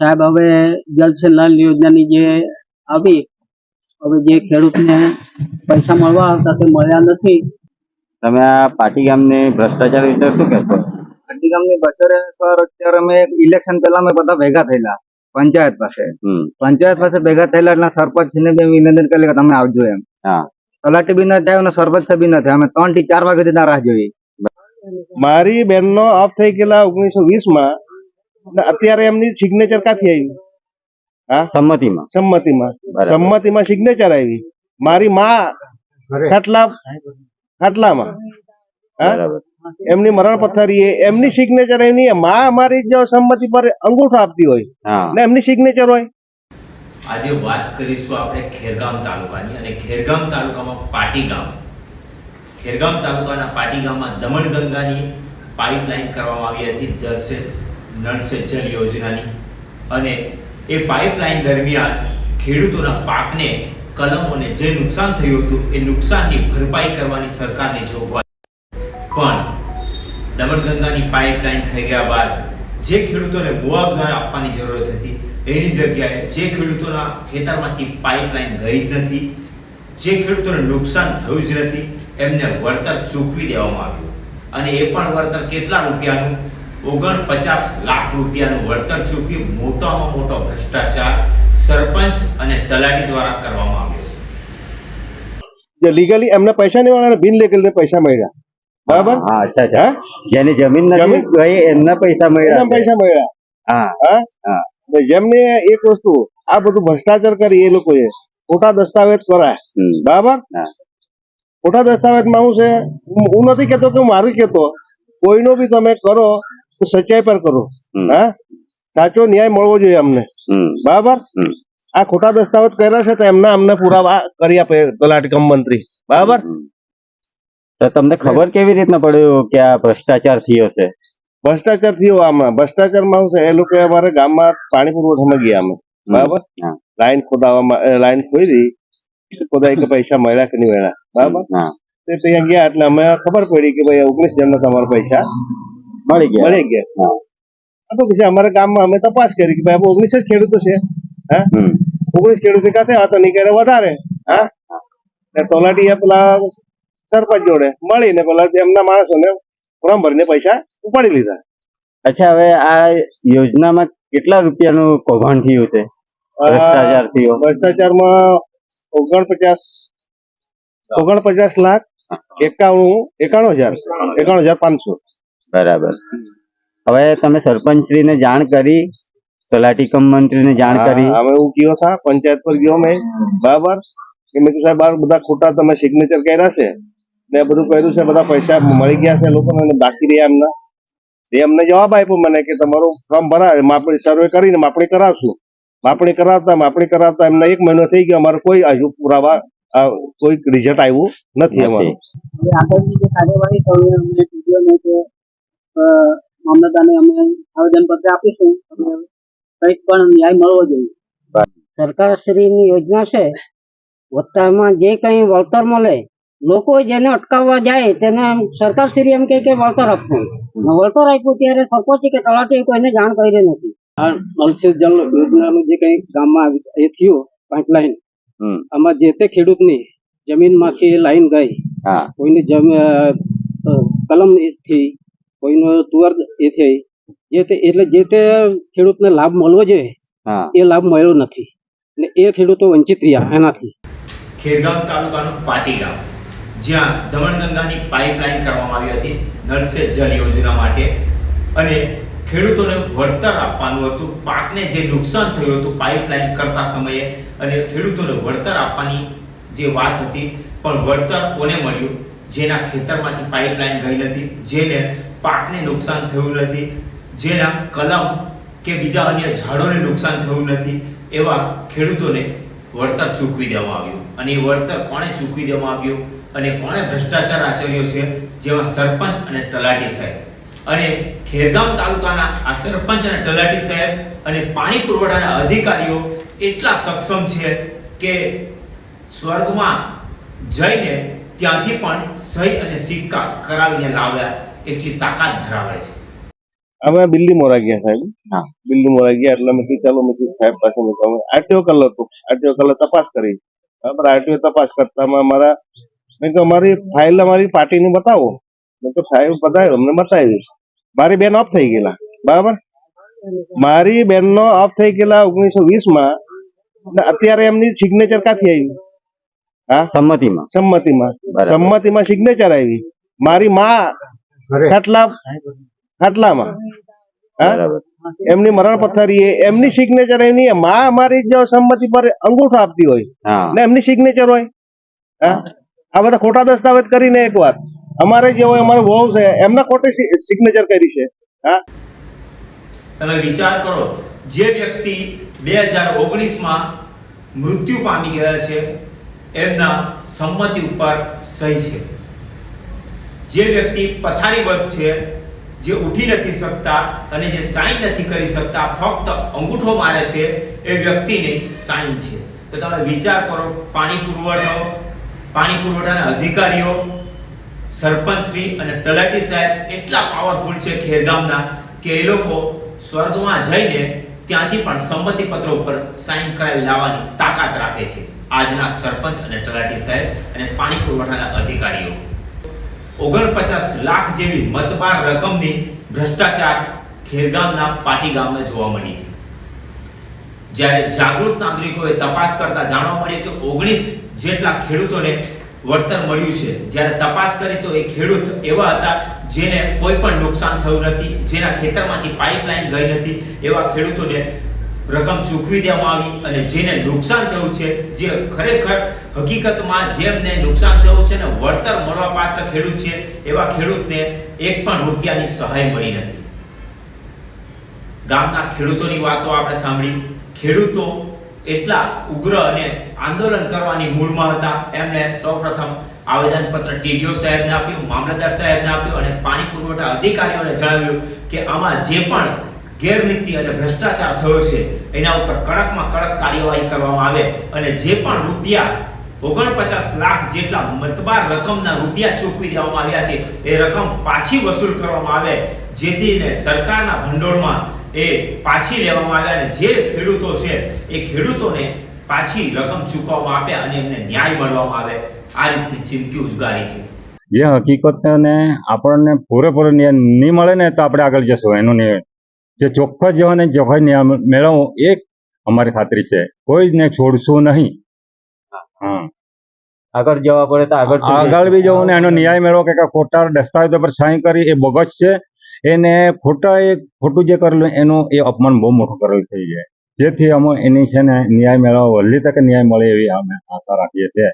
સાહેબ હવે જલ છે નલ યોજનાની જે આવી હવે જે ખેડૂતને પૈસા મળવા આવતા તે મળ્યા નથી. તમે આ પાટી ગામની ભ્રષ્ટાચાર વિશે શું કહેશો? પાટી ગામની બસરે સર અત્યારે અમે ઇલેક્શન પહેલા અમે બધા ભેગા થયેલા પંચાયત પાસે. હમ. પંચાયત પાસે ભેગા થયેલા એટલે સરપંચ ને વિનંતી કરી કે તમે આવજો એમ. હા. તલાટી બી ન થાય અને સરપંચ બી ન થાય. અમે ત્રણથી ચાર વાગે ના રાહ જોઈએ. મારી બેનનો ઓફ થઈ ગયેલા ઓગણીસો વીસમાં અત્યારે એમની સિગ્નેચર ક્યાંથી આવી? હા? સંમતિમાં. સંમતિમાં. સંમતિમાં સિગ્નેચર આવી. મારી માં ખાટલા ખાટલામાં. હા? એમની મરણ પથારી એમની સિગ્નેચર એની માં અમારી જો સંમતિ પર અંગૂઠો આપતી હોય. હા. ને એમની સિગ્નેચર હોય. આજે વાત કરીશું આપણે ખેરગામ તાલુકાની અને ખેરગામ તાલુકામાં પાટી ગામ. ખેરગામ તાલુકાના પાટી ગામમાં દમણગંગાની પાઇપલાઇન કરવામાં આવી હતી જલ સે નળ યોજનાની. અને એ પાઇપલાઇન દરમિયાન ખેડૂતોના પાકને, કલમોને જે નુકસાન થયું હતું, એ નુકસાનની ભરપાઈ કરવાની સરકારની જોગવાઈ. પણ દમણગંગાની પાઇપલાઇન થઈ ગયા બાદ જે ખેડૂતોને મુઆવજા આપવાની જરૂરત હતી એની જગ્યાએ જે ખેડૂતોના ખેતરમાંથી પાઇપલાઇન ગઈ જ નથી જે ખેડૂતોને નુકસાન થયું જ નથી એમને વળતર ચૂકવી દેવામાં આવ્યું. અને એ પણ વળતર કેટલા રૂપિયાનું? ઓગણપચાસ લાખ રૂપિયાનું વળતર ચૂકવી મોટામાં મોટો ભ્રષ્ટાચાર સરપંચ અને તલાટી દ્વારા કરવામાં આવ્યો છે. જે લીગલી એમને પૈસા નહીં મળ્યા બિન લીગલી પૈસા મળ્યા. બરાબર? હા અચ્છા અચ્છા. જેની જમીન નથી એમના પૈસા મળ્યા પૈસા મળ્યા. હા? હા. જેમને એક વસ્તુ આ બધું ભ્રષ્ટાચાર કરી એ લોકોએ ખોટા દસ્તાવેજ કરાય. બરાબર? ખોટા દસ્તાવેજમાં શું છે હું હું નથી કેતો કે હું મારું કેતો કોઈનો બી તમે કરો તો સચ્ચાઈ પર કરો. હા? સાચો ન્યાય મળવો જોઈએ અમને. બરાબર? આ ખોટા દસ્તાવેજ કર્યા છે તો એમને અમને પુરાવા કરી આપે તલાટી કમ મંત્રી. બરાબર? તો તમને ખબર કેવી રીતના પડ્યું કે આ ભ્રષ્ટાચાર થયો છે? ભ્રષ્ટાચાર થયો આમાં. ભ્રષ્ટાચારમાં શું છે એ લોકો અમારે ગામમાં પાણી પુરવઠામાં ગયા અમે. બરાબર? લાઈન ખોદાવામાં લાઈન ખોદી ખોદાઈ કે પૈસા મળ્યા કે નહીં મળ્યા. બરાબર? તે ત્યાં ગયા એટલે અમે ખબર પડી કે ભાઈ ઓગણીસ જણના તમારા પૈસા મળી ગયા. મળી ગયા. તો પછી અમારા ગામમાં અમે તપાસ કરી કે ભાઈ ઓગણીસ જ ખેડૂતો છે. હા? ઓગણીસ ખેડૂતો કાંઠે આ તો નહીં કરે વધારે. હા? તોલાટી પેલા સરપંચ જોડે મળીને પેલા એમના માણસોને ફોર્મ ભરીને પૈસા ઉપાડી લીધા. અચ્છા હવે આ યોજનામાં કેટલા રૂપિયાનું કૌભાંડ થયું છે? ભ્રષ્ટાચાર થયો. ભ્રષ્ટાચારમાં ઓગણપચાસ ઓગણપચાસ લાખ એકાણું એકાણું હજાર એકાણું હજાર પાંચસો. બરાબર. હવે તમે સરપંચશ્રીને જાણ કરી તલાટી કમ મંત્રીને જાણ કરી. હવે અમે હું ગયો હતા પંચાયત પર ગયો મેં. બરાબર. કે મેં સાહેબ બધા ખોટા તમે સિગ્નેચર કર્યા છે. ને બધું કર્યું છે બધા પૈસા મળી ગયા છે લોકોને અને બાકી રહ્યા એમના. એ અમને જવાબ આપ્યો મને કે તમારું ફોર્મ ભરાય માપણી સર્વે કરીને માપણી કરાવશું. માપણી કરાવતા માપણી કરાવતા એમને એક મહિનો થઈ ગયો અમારે કોઈ હજુ પુરાવા કોઈ રિઝલ્ટ આવ્યું નથી અમારું. જે અમે આવેદન મામલતદારને આવેદનપત્ર આપીશું. કંઈક પણ ન્યાય મળવો જોઈએ. સરકારશ્રીની યોજના છે વત્તામાં જે કંઈ વળતર મળે લોકો જેને અટકાવવા જાય તેને સરકાર શ્રી એમ કહે કે વળતર આપવું. વળતર આપ્યું ત્યારે સરપંચે કે તળાટી કોઈને જાણ કરી નથી. આ નલ સે જલ યોજનાનું જે કઈ ગામમાં એ થયું પાઇપલાઇન આમાં જે તે ખેડૂતની જમીનમાંથી લાઈન ગઈ. હા. કોઈની કલમથી કોઈનો તુવર એ થઈ. જે તે એટલે જે તે ખેડૂતને લાભ મળવો જોઈએ હા. એ લાભ મળ્યો નથી. ને એ ખેડૂતો વંચિત રહ્યા એનાથી. ખેરગામ તાલુકાનું પાટી ગામ જ્યાં દમણગંગાની પાઇપલાઇન કરવામાં આવી હતી નળ સે યોજના માટે. અને ખેડૂતોને વળતર આપવાનું હતું. પાકને જે નુકસાન થયું હતું પાઇપલાઇન કરતા સમયે અને ખેડૂતોને વળતર આપવાની જે વાત હતી, પણ વળતર કોને મળ્યું? જેના ખેતરમાંથી પાઇપલાઇન ગઈ નથી, જેને પાકને નુકસાન થયું નથી, જેના કલમ કે બીજા અન્ય ઝાડોને નુકસાન થયું નથી, એવા ખેડૂતોને વળતર ચૂકવી દેવામાં આવ્યું. અને એ વળતર કોણે ચૂકવી દેવામાં આવ્યું? અને કોણે ભ્રષ્ટાચાર આચર્યો છે જેમાં સરપંચ અને તલાટી સાહેબ. અને ખેરગામ તાલુકાના આ સરપંચ અને તલાટી સાહેબ અને પાણી પુરવઠાના અધિકારીઓ એટલા સક્ષમ છે કે સ્વર્ગમાં જઈને ત્યાંથી પણ સહી અને સિક્કા કરાવીને લાવ્યા એટલી તાકાત ધરાવે છે. અમે દિલ્હી મોરા ગયા સાહેબ. હા. દિલ્હી મોરા ગયા એટલે મેં કીધું ચાલો મેં કીધું સાહેબ પાસે મેં આરટીઓ કલર હતું આરટીઓ કલર તપાસ કરી. બરાબર આરટીઓ તપાસ કરતામાં અમારા મેં તો અમારી ફાઇલ અમારી પાર્ટીની બતાવો. મેં તો ફાઇલ બતાવ્યો અમને બતાવી મારી બેન ઓફ થઈ ગયેલા. બરાબર? મારી બેનનો ઓફ થઈ ગયેલા ઓગણીસો વીસમાં ને અત્યારે એમની સિગ્નેચર ક્યાંથી આવી? હા? સંમતિમાં. સંમતિમાં. સંમતિમાં સિગ્નેચર આવી. મારી માં ખાટલા ખાટલામાં. હા? એમની મરણ પથારી એ એમની સિગ્નેચર એની માં અમારી જો સંમતિ પર અંગૂઠો આપતી હોય. ને એમની સિગ્નેચર હોય. હા? આ બધા ખોટા દસ્તાવેજ કરીને એકવાર અમારે જે હોય, અમારે વહુ છે, એમના ખોટી સિગ્નેચર કરી છે. હા? તમે વિચાર કરો, જે વ્યક્તિ બે હજાર ઓગણીસમાં મૃત્યુ પામી ગયા છે, એમના સંમતિ ઉપર સહી છે. જે વ્યક્તિ પથારી પથારીવશ છે, જે ઉઠી નથી શકતા અને જે સાઈન નથી કરી શકતા, ફક્ત અંગૂઠો મારે છે, એ વ્યક્તિની સાઈન છે. તો તમે વિચાર કરો, પાણી પુરવઠો પાણી પુરવઠાના અધિકારીઓ સરપંચશ્રી અને તલાટી સાહેબ એટલા પાવરફુલ છે ખેરગામના કે એ લોકો સ્વર્ગમાં જઈને ત્યાંથી પણ સંમતિ પત્ર ઉપર સાઈન કરાવી લાવવાની તાકાત રાખે છે આજના સરપંચ અને તલાટી સાહેબ અને પાણી પુરવઠાના અધિકારીઓ. ઓગણપચાસ લાખ જેવી મતબાર રકમની ભ્રષ્ટાચાર ખેરગામના પાટી ગામમાં જોવા મળી છે. જ્યારે જાગૃત નાગરિકોએ તપાસ કરતા જાણવા મળ્યું કે ઓગણીસ જેટલા ખેડૂતોને વળતર મળ્યું છે. જ્યારે તપાસ કરી તો એ ખેડૂત એવા હતા જેને કોઈ પણ નુકસાન થયું નથી, જેના ખેતરમાંથી પાઇપલાઇન ગઈ નથી, એવા ખેડૂતોને રકમ ચૂકવી દેવામાં આવી અને જેને નુકસાન થયું છે, જે ખરેખર હકીકતમાં જેમને નુકસાન થયું છે ને વળતર મળવાપાત્ર ખેડૂત છે, એવા ખેડૂતને એક પણ રૂપિયાની સહાય મળી નથી. ગામના ખેડૂતોની વાતો આપણે સાંભળી. ખેડૂતો એટલા ઉગ્ર અને આંદોલન કરવાની મૂળમાં હતા. એમણે સૌપ્રથમ આવેદનપત્ર ટીડીઓ સાહેબને આપ્યું, મામલતદાર સાહેબને આપ્યું અને પાણી પુરવઠા અધિકારીઓને જણાવ્યું કે આમાં જે પણ ગેરનીતિ અને ભ્રષ્ટાચાર થયો છે, એના ઉપર કડકમાં કડક કાર્યવાહી કરવામાં આવે અને જે પણ રૂપિયા ઓગણપચાસ લાખ જેટલા મતબાર રકમના રૂપિયા ચૂકવી દેવામાં આવ્યા છે, એ રકમ પાછી વસૂલ કરવામાં આવે, જેથી સરકારના ભંડોળમાં એ પાછી લેવામાં આવે અને જે ખેડૂતો છે એ ખેડૂતોને પાછી રકમ ચૂકવવામાં આપે અને એમને ન્યાય મળવામાં આવે. આ રીતની ચીમકી ઉજગારી છે. જે હકીકતને આપણને પૂરેપૂરો ન્યાય નહીં મળે ને તો આપણે આગળ જશું. એનું ન્યાય જે ચોખ્ખો જેવો ને ચોખ્ખો ન્યાય મેળવવો એ અમારી ખાતરી છે. કોઈ જ ને છોડશું નહીં. હા. આગળ જવા પડે તો આગળ આગળ બી જવું ને એનો ન્યાય મેળવો કે ખોટા દસ્તાવેજો પર સાઈન કરી એ બોગસ છે. એને ખોટા એ ખોટું જે કરેલું એનું એ અપમાન બહુ મોટું કરેલું થઈ જાય જેથી અમે એની છે ને ન્યાય મેળવવા વહેલી તકે ન્યાય મળે એવી અમે આશા રાખીએ છીએ.